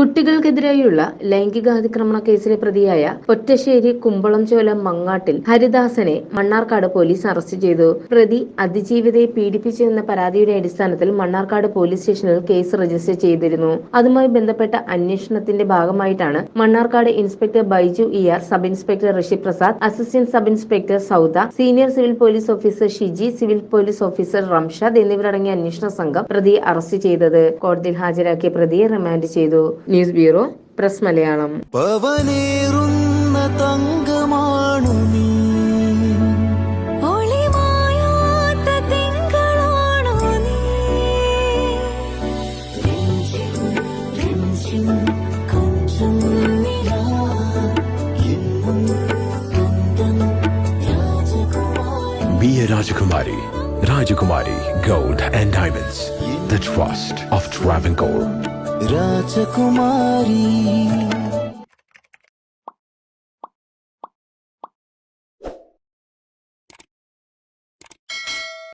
കുട്ടികൾക്കെതിരെയുള്ള ലൈംഗികാതിക്രമണ കേസിലെ പ്രതിയായ ഒറ്റശ്ശേരി കുമ്പളംചോല മങ്ങാട്ടിൽ ഹരിദാസനെ മണ്ണാർക്കാട് പോലീസ് അറസ്റ്റ് ചെയ്തു. പ്രതി അതിജീവിതയെ പീഡിപ്പിച്ചു എന്ന പരാതിയുടെ അടിസ്ഥാനത്തിൽ മണ്ണാർക്കാട് പോലീസ് സ്റ്റേഷനിൽ കേസ് രജിസ്റ്റർ ചെയ്തിരുന്നു. അതുമായി ബന്ധപ്പെട്ട അന്വേഷണത്തിന്റെ ഭാഗമായിട്ടാണ് Mannarkkad inspector Baiju E R sub inspector Rishi Prasad assistant sub inspector Sauda senior civil police officer Shiji civil police officer Ramshad എന്നിവരടങ്ങിയ അന്വേഷണ സംഘം പ്രതിയെ അറസ്റ്റ് ചെയ്തത്. കോടതിയിൽ ഹാജരാക്കിയ പ്രതിയെ റിമാൻഡ് ചെയ്തു. ന്യൂസ് ബ്യൂറോ പ്രസ് മലയാളം പവനേറുന്ന തങ്കമാണു നീ എന്നും സ്വന്തം രാജകുമാരി. Rajakumari Gold and Diamonds. The trust of Travancore. രാജകുമാരി